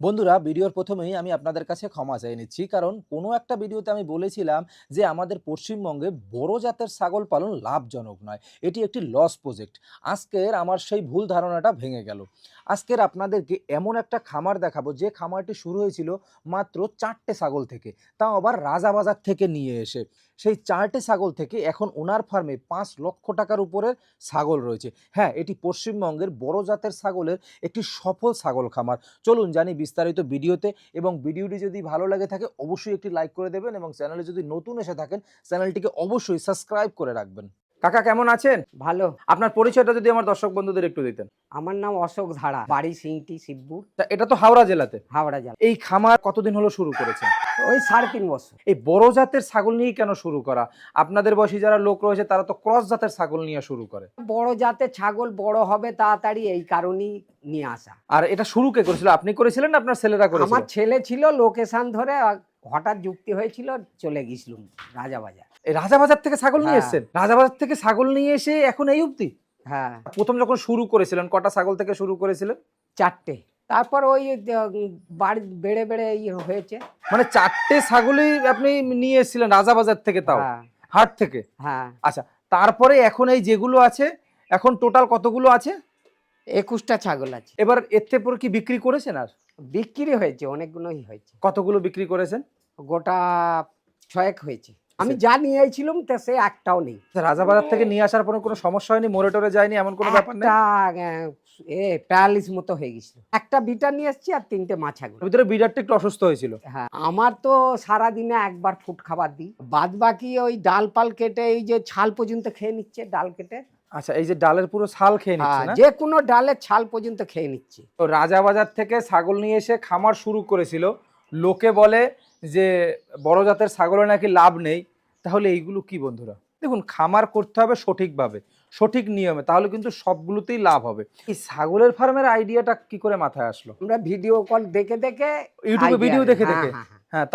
বন্ধুরা, ভিডিওর প্রথমেই আমি আপনাদের কাছে ক্ষমা চেয়ে নিচ্ছি। কারণ কোনো একটা ভিডিওতে আমি বলেছিলাম যে, আমাদের পশ্চিমবঙ্গে বড় জাতের ছাগল পালন লাভজনক নয়। এটি একটি লস প্রজেক্ট আজকের আমার সেই ভুল ধারণাটা ভেঙে গেল। আজকের আপনাদেরকে এমন একটা খামার দেখাবো, যে খামারটি শুরু হয়েছিল মাত্র চারটে ছাগল থেকে। তাও আবার রাজাবাজার থেকে নিয়ে এসে। সেই চারটে ছাগল থেকে এখন ওনার ফার্মে পাঁচ লক্ষ টাকার উপরের ছাগল রয়েছে। হ্যাঁ এটি পশ্চিমবঙ্গের বড় জাতের ছাগলের একটি সফল ছাগল খামার। চলুন জানি বিস্তারিত ভিডিওতে এবং ভিডিওটি যদি ভালো লাগে থাকে, অবশ্যই একটি লাইক করে দেবেন এবং চ্যানেলে যদি নতুন এসে থাকেন, চ্যানেলটিকে অবশ্যই সাবস্ক্রাইব করে রাখবেন। কাকা কেমন আছেন? ভালো। আপনার পরিচয়টা যদি আমার দর্শক বন্ধুদের একটু দিতেন। আমার নাম অশোক ধারা বাড়ি সিংটি শিবপুর। তা এটা তো হাওড়া জেলাতে। হাওড়া জেলা। এই খামার কতদিন হলো শুরু করেছেন? ওই সাড়ে তিন বছর। এই বড় জাতের ছাগল নিয়েই কেন শুরু করা? আপনাদের বয়সী যারা লোক রয়েছে তারা তো ক্রস জাতের ছাগল নিয়ে শুরু করে। বড় জাতের ছাগল বড় হবে তাড়াতাড়ি এই কারণেই নিয়ে আসা। আর এটা শুরু কে করেছিল? আপনি করেছিলেন না আপনার ছেলেরা করেছিল? আমার ছেলে ছিল লোকেশন ধরে হঠাৎ যুক্তি হয়েছিল চলে গেছিলাম রাজাবাজার। এই রাজাবাজার থেকে ছাগল নিয়ে হ্যাঁ। এসেছেন? রাজাবাজার থেকে ছাগল নিয়ে এসে এখন এই অবধি? হ্যাঁ। প্রথম যখন শুরু করেছিলেন কটা ছাগল থেকে শুরু করেছিলেন? চারটে। তারপর ওই বাড়ি বেড়ে বেড়ে হয়েছে। মানে চারটে ছাগলই আপনি নিয়ে এসেছিলেন রাজাবাজার থেকে তাও? হ্যাঁ। হাট থেকে? হ্যাঁ। আচ্ছা তারপরে এখন এই যেগুলো আছে এখন টোটাল কতগুলো আছে? একুশটা ছাগল আছে। এবার এর থেকে পরে কি বিক্রি করেছেন আর? বিক্রি হয়েছে অনেকগুলোই হয়েছে। কতগুলো বিক্রি করেছেন? গোটা ছয়েক হয়েছে। আমি যা নিয়েছিলাম তা সে একটাও নেই। রাজাবাজার থেকে নিয়ে আসার পরে কোনো সমস্যা হয়নি? মোড়ে টোরে যায়নি? এমন কোনো ব্যাপার নেই? একটা এ প্যারালিস মতো হয়ে গেছিল। একটা বিটা নিয়ে এসছি আর তিনটে মাছাগুলো ওর ভিতরে বিরাটটা একটু অসুস্থ হয়েছিল। হ্যাঁ আমার তো সারা দিনে একবার ফুড খাবার দিই। বাদ বাকি ওই ডাল পাল কেটে এই যে ছাল পর্যন্ত খেয়ে নিচ্ছে ডাল কেটে। আচ্ছা এই যে ডালের পুরো ছাল খেয়ে নিচ্ছে হ্যাঁ, না? যে কোনো ডালের ছাল পর্যন্ত খেয়ে নিচ্ছে। তো রাজাবাজার থেকে ছাগল নিয়ে এসে খামার শুরু করেছিল। লোকে বলে যে বড় জাতের ছাগলে নাকি লাভ নেই তাহলে এইগুলো কি বন্ধুরা? দেখুন খামার করতে হবে সঠিকভাবে সঠিক নিয়মে তাহলে কিন্তু সবগুলোতেই লাভ হবে। এই ছাগলের ফার্মের আইডিয়াটা কি করে মাথায় আসলো? আমরা ভিডিও কল দেখে দেখে ইউটিউবে ভিডিও দেখে হ্যাঁ, দেখে হ্যাঁ, হ্যাঁ।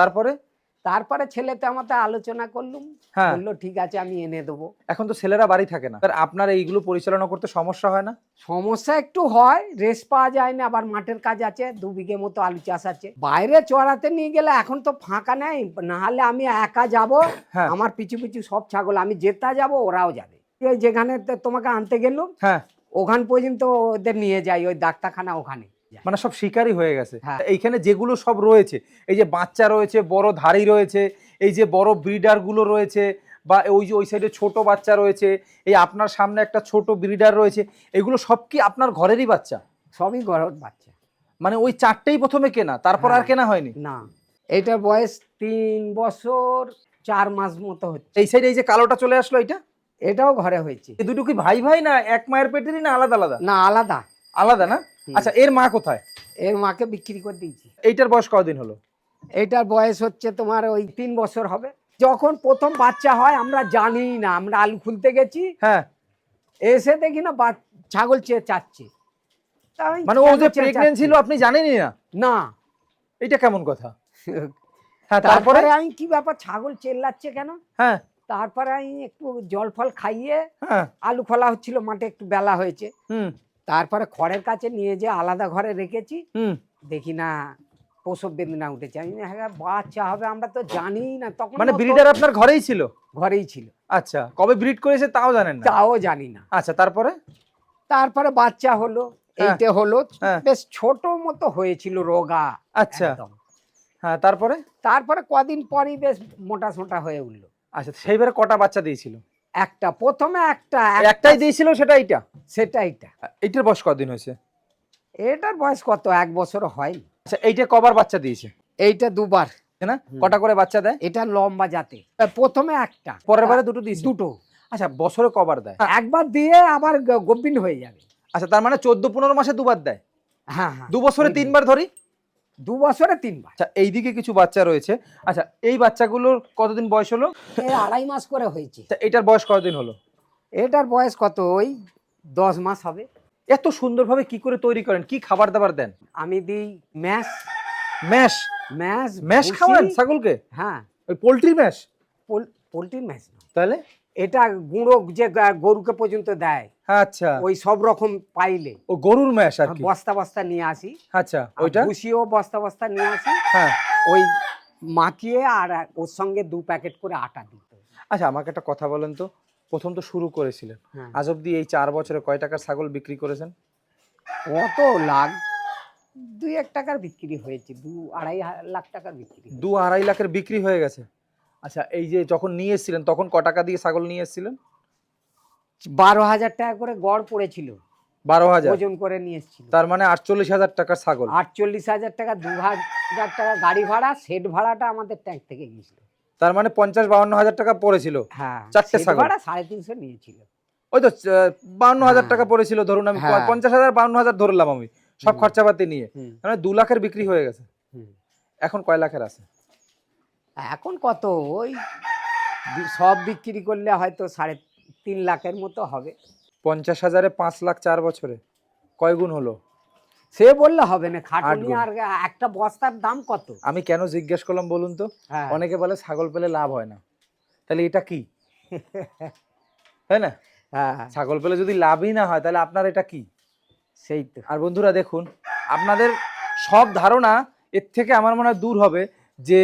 তারপরে তারপরে ছেলেতে আমাতে আলোচনা করলুম হ্যাঁ। বলল ঠিক আছে আমি এনে দেবো। এখন তো ছেলেরা বাড়ি থাকে না। আপনার এইগুলো পরিচালনা করতে সমস্যা হয় না? সমস্যা একটু হয় রেস্ট পাওয়া যায় না আবার মাঠের কাজ আছে দু বিঘে মতো আলু চাষ আছে। বাইরে চড়াতে নিয়ে গেলে এখন তো ফাঁকা নেই নাহলে আমি একা যাব হ্যাঁ। আমার পিছু পিছু সব ছাগল আমি যেটা যাব ওরাও যাবে। এই যেখানে তে- তোমাকে আনতে গেলুম হ্যাঁ। ওখান পর্যন্ত ওদের নিয়ে যাই ওই ডাক্তারখানা ওখানে। মানে সব শিকারই হয়ে গেছে। হ্যাঁ। এইখানে যেগুলো সব রয়েছে এই যে বাচ্চা রয়েছে বড় ধাড়ি রয়েছে এই যে বড় ব্রিডারগুলো রয়েছে বা ওই যে ওই সাইডে ছোট বাচ্চা রয়েছে এই আপনার সামনে একটা ছোট ব্রিডার রয়েছে এগুলো সব কি আপনার ঘরেরই বাচ্চা? সবই ঘরের বাচ্চা। মানে ওই চারটেই প্রথমে কেনা তারপর আর হ্যাঁ। কেনা হয়নি? না। এটা বয়স তিন বছর চার মাস মতো হচ্ছে। এই সাইডে এই যে কালোটা চলে আসলো এটা এটাও ঘরে হয়েছে। এই দুটো কি ভাই ভাই না এক মায়ের পেটেরই না আলাদা আলাদা? না আলাদা। আলাদা না? আচ্ছা এর মা কোথায়? এর মাকে বিক্রি করে দিয়েছি। এইটার বয়স কদিন হলো? এটার বয়স হচ্ছে তোমার ওই তিন বছর হবে। যখন প্রথম বাচ্চা হয় আমরা জানি না আমরা আলু খুলতে গেছি। হ্যাঁ। এসে দেখি না ছাগল চেয়ে চাচ্ছে। মানে ও যে চেঁচাচ্ছি? প্রেগনেন্ট ছিল আপনি জানেনই না? না। এটা কেমন কথা? হ্যাঁ তারপরে আমি কি ব্যাপার ছাগল চেল্লাচ্ছে কেন? হ্যাঁ। তারপরে আমি একটু জল ফল খাইয়ে হ্যাঁ। আলু খোলা হচ্ছিল মাঠে একটু বেলা হয়েছে। তারপরে খড়ের কাছে নিয়ে যে আলাদা ঘরে রেখেছি দেখি না প্রসব বেদনা উঠেছে। আমি হ্যাঁ বাচ্চা হবে আমরা তো জানি না। তখন মানে ব্রিডার আপনার ঘরেই ছিল? ঘরেই ছিল। আচ্ছা কবে ব্রিড করেছে তাও জানেন না? তাও জানি না। আচ্ছা তারপরে? তারপরে বাচ্চা হলো হ্যাঁ। এইটা হলো হ্যাঁ। বেশ ছোট মতো হয়েছিল রোগা আচ্ছা। হ্যাঁ তারপরে? তারপরে কদিন পরই বেশ মোটা সোটা হয়ে উঠল। আচ্ছা সেইবারে কটা বাচ্চা দিয়েছিল? একটা প্রথমে একটা একটা- একটাই দিয়েছিল সেটা এইটা? সেটা এইটা। এইটার বয়স কদিন হয়েছে? এটার বয়স কত? এক বছর হয় আচ্ছা এইটা কবার বাচ্চা দিয়েছে? এইটা দুবার। না? কটা করে বাচ্চা দেয়? এটা লম্বা জাতে প্রথমে একটা। পরের বারে দুটো দিয়েছে? দুটো। আচ্ছা বছরে কবার দেয়? একবার দিয়ে আবার গভীর হয়ে যাবে। আচ্ছা তার মানে চোদ্দ পনেরো মাসে দুবার দেয়? হ্যাঁ হ্যাঁ। দু বছরে তিনবার ধরি? দু বছরে তিনবার। আচ্ছা এইদিকে কিছু বাচ্চা রয়েছে। আচ্ছা এই বাচ্চাগুলোর কতদিন বয়স হলো? আড়াই মাস করে হয়েছে। এইটার বয়স কতদিন হলো? এটার বয়স কত? ওই দশ মাস হবে। এত সুন্দরভাবে কি করে তৈরি করেন? কি খাবার দাবার দেন? আমি দিই ম্যাশ। ম্যাশ? ম্যাশ ম্যাশ খাওয়ান ছাগলকে? হ্যাঁ। ওই পোলট্রি ম্যাশ? পোল- পোলট্রির ম্যাশ তাহলে? এটা গুঁড়ো যে গরুকে পর্যন্ত দেয়। আচ্ছা। ওই সব রকম পাইলে। ও গরুর ম্যাশ আর কি? বস্তা বস্তা নিয়ে আসি। আচ্ছা ওইটা? ভুসিও বস্তা বস্তা নিয়ে আসি। হ্যাঁ। ওই মাখিয়ে আর ওর সঙ্গে দু প্যাকেট করে আটা দিত আচ্ছা আমাকে একটা কথা বলেন তো। প্রথম তো শুরু করেছিলেন। হ্যাঁ। আজ অব্দি এই চার বছরে কয় টাকার ছাগল বিক্রি করেছেন? কত লাখ দুই এক টাকার বিক্রি হয়েছে দু আড়াই লাখ টাকার বিক্রি দু আড়াই লাখের বিক্রি হয়ে গেছে? আচ্ছা এই যে যখন নিয়ে এসেছিলেন তখন ক টাকা দিয়ে ছাগল নিয়ে এসেছিলেন? বারো হাজার টাকা করে গড় পড়েছিল। বারো হাজার? ওজন করে নিয়ে এসেছিল। তার মানে আটচল্লিশ হাজার টাকার ছাগল। আটচল্লিশ হাজার টাকা দু হাজার টাকা গাড়ি ভাড়া সেট ভাড়াটা আমাদের ট্যাঙ্ক থেকে গিয়েছিল। তার মানে পঞ্চাশ বাউন্ন হাজার টাকা পড়েছিল। হ্যাঁ চারটে ছাগল। ভাড়া সাড়ে তিনশো নিয়েছিল। ওই তো বাউন্ন হাজার। টাকা পড়েছিল ধরুন আমি হ্যাঁ। পঞ্চাশ হাজার বাউন্ন হাজার ধরলাম আমি সব খরচাপাতি নিয়ে। মানে দু লাখের বিক্রি হয়ে গেছে। এখন কয় লাখের আছে? এখন কত? ওই সব বিক্রি করলে হয়তো সাড়ে তিন লাখের মতো হবে। পঞ্চাশ হাজারে পাঁচ লাখ চার বছরে। কয় গুণ হলো? সে বললে হবে না খাটুনি। আর একটা বস্তার দাম কত? আমি কেন জিজ্ঞেস করলাম বলুন তো? হ্যাঁ। অনেকে বলে ছাগল পেলে লাভ হয় না। তাহলে এটা কি? তাই না? হ্যাঁ। ছাগল পেলে যদি লাভই না হয় তাহলে আপনার এটা কি? সেই তো। আর বন্ধুরা দেখুন আপনাদের সব ধারণা এর থেকে আমার মনে হয় দূর হবে যে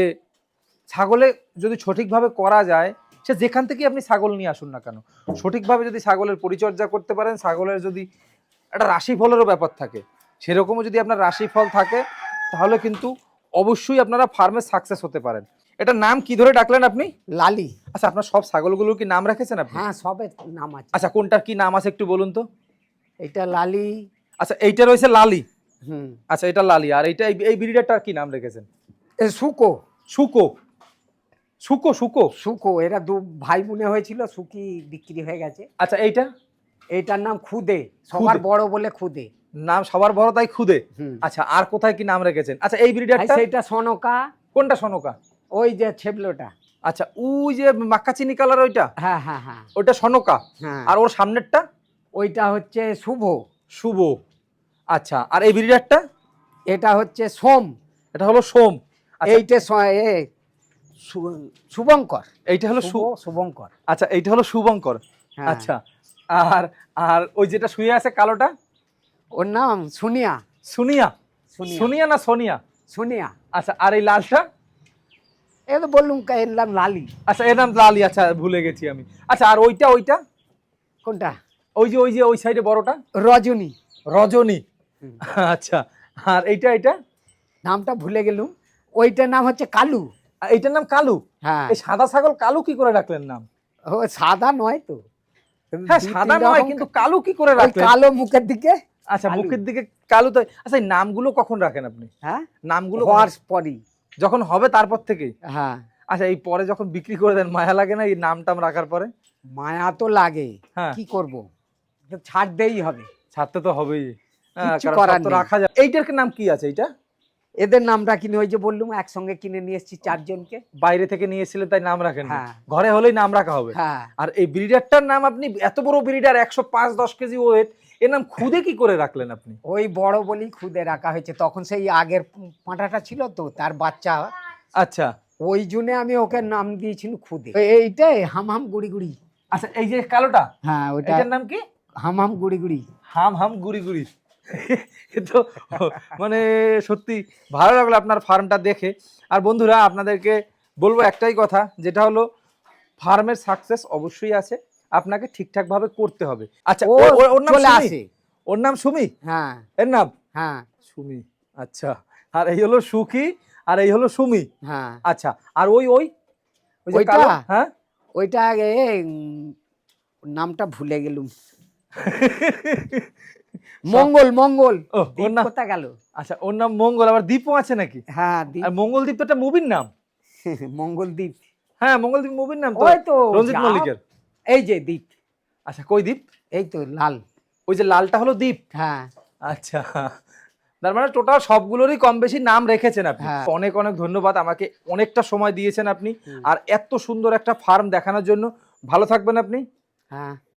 ছাগলে যদি সঠিকভাবে করা যায় সে যেখান থেকে আপনি ছাগল নিয়ে আসুন না কেন? সঠিকভাবে যদি ছাগলের পরিচর্যা করতে পারেন ছাগলের যদি একটা রাশিফলেরও ব্যাপার থাকে সেরকমও যদি আপনার রাশিফল থাকে তাহলে কিন্তু অবশ্যই আপনারা ফার্মে সাকসেস হতে পারেন। এটার নাম কি ধরে ডাকলেন আপনি? লালি। আচ্ছা আপনার সব ছাগলগুলোর কি নাম রেখেছেন আপনি? হ্যাঁ সবে নাম আছে। আচ্ছা কোনটার কি নাম আছে একটু বলুন তো? এটা লালি। আচ্ছা এইটা রয়েছে লালি? হুম। আচ্ছা এটা লালি। আর এইটা এই- ব্রিডারটার কি নাম রেখেছেন? এ সুকো সুকো সুকো সুকো সুকো এরা দু ভাই বোনে হয়েছিল সুকি বিক্রি হয়ে গেছে। আচ্ছা এইটা? এইটার নাম খুদে সবার বড় বলে খুদে। নাম সবার বড় তাই খুদে? আচ্ছা আর কোথায় কি নাম রেখেছেন? আচ্ছা এই ব্রিডারটা সেইটা সনকা। কোনটা সনকা? ওই যে ছেবলোটা। আচ্ছা ওই যে মাক্কাচিনি কালার ওইটা? হ্যাঁ হ্যাঁ হ্যাঁ। ওইটা সনকা? হ্যাঁ। আর ওর সামনেরটা? ওইটা হচ্ছে শুভ। শুভ। আচ্ছা আর এই ব্রিডারটা? এটা হচ্ছে সোম। এটা হলো সোম। আচ্ছা এইটা এ শুভঙ্কর। এইটা হলো শুভ শুভঙ্কর। আচ্ছা এইটা হলো শুভঙ্কর। হ্যাঁ। আচ্ছা আর আর ওই যেটা শুয়ে আছে কালোটা? ওর নাম সুনিয়া। সুনিয়া। সুনিয়া। না সোনিয়া? সুনিয়া। আচ্ছা আর এই লালটা? এ তো বললুম এর নাম লালি। আচ্ছা এর নাম লালি আচ্ছা ভুলে গেছি আমি। আচ্ছা আর ওইটা ওইটা? কোনটা? ওই যে ওই যে ওই সাইডে বড়টা? রজনী। রজনী। আচ্ছা আর এইটা এইটা? নামটা ভুলে গেলুম। ওইটার নাম হচ্ছে কালু। এইটার নাম কালু। হ্যাঁ। এই সাদা ছাগল কালু কি করে রাখলেন নাম? ও সাদা নয় তো। হ্যাঁ সাদা নয় কিন্তু কালু কি করে রাখলেন? কালো মুখের দিকে। আচ্ছা মুখের দিকে কালু তো আচ্ছা এই নামগুলো কখন রাখেন আপনি? হ্যাঁ? নামগুলো হওয়ার পরই। যখন হবে তারপর থেকে? হ্যাঁ। আচ্ছা এই পরে যখন বিক্রি করে দেন মায়া লাগে না এই নাম টাম রাখার পরে? মায়া তো লাগে। হ্যাঁ। কি করব? ছাড়তেই হবে। ছাড়তে তো হবেই। হ্যাঁ। রাখা যায়। এইটার নাম কি আছে এইটা? এদের নামটা কিনে ওই যে বললুম একসঙ্গে কিনে নিয়ে এসেছি চারজনকে। বাইরে থেকে নিয়ে এসেছিলেন তাই নাম রাখেন হ্যাঁ। ঘরে হলেই নাম রাখা হবে। হ্যাঁ। আর এই ব্রিডারটার নাম আপনি এত বড় ব্রিডার একশো পাঁচ দশ কেজি ওয়েট এর নাম খুদে কি করে রাখলেন আপনি? ওই বড় বলেই খুদে রাখা হয়েছে। তখন সেই আগের পাঁঠাটা ছিল তো তার বাচ্চা। আচ্ছা। ওই জন্য আমি ওকে নাম দিয়েছি খুদে। এইটাই হাম হাম গুড়ি গুড়ি। আচ্ছা এই যে কালোটা হ্যাঁ ওইটা এটার নাম কি? হাম হাম গুড়ি গুড়ি। হাম হাম গুড়ি গুড়ি। তো মানে সত্যি ভালো লাগল আপনার ফার্মটা দেখে। আর বন্ধুরা আপনাদেরকে বলব একটাই কথা যেটা হলো ফার্মের সাকসেস অবশ্যই আছে আপনাকে ঠিকঠাক ভাবে করতে হবে। আচ্ছা ওর- নাম সুমি? ওর নাম সুমি? হ্যাঁ। এর নাম? হ্যাঁ। সুমি আচ্ছা। আর এই হলো সুখী আর এই হলো সুমি? হ্যাঁ। আচ্ছা আর ওই ওই? ওই ওইটা? হ্যাঁ? ওইটা আগে নামটা ভুলে গেলুম। মঙ্গল মঙ্গল। ওর নাম কোথা গেল? আচ্ছা ওর নাম মঙ্গল আবার দ্বীপও আছে নাকি? হ্যাঁ আর মঙ্গলদ্বীপ তো একটা মুভির নাম। মঙ্গল দ্বীপ হ্যাঁ মঙ্গলদ্বীপ মুভির নাম তো। ওই তো রঞ্জিত মল্লিকের। এই যে দ্বীপ আচ্ছা কই দ্বীপ এই তো লাল। ওই যে লালটা হলো দ্বীপ হ্যাঁ। আচ্ছা। তার মানে টোটাল সবগুলোরই কম বেশি নাম রেখেছেন আপনি। হ্যাঁ। অনেক অনেক ধন্যবাদ। আমাকে অনেকটা সময় দিয়েছেন আপনি। আর এত সুন্দর একটা ফার্ম দেখানোর জন্য। ভালো থাকবেন আপনি। হ্যাঁ।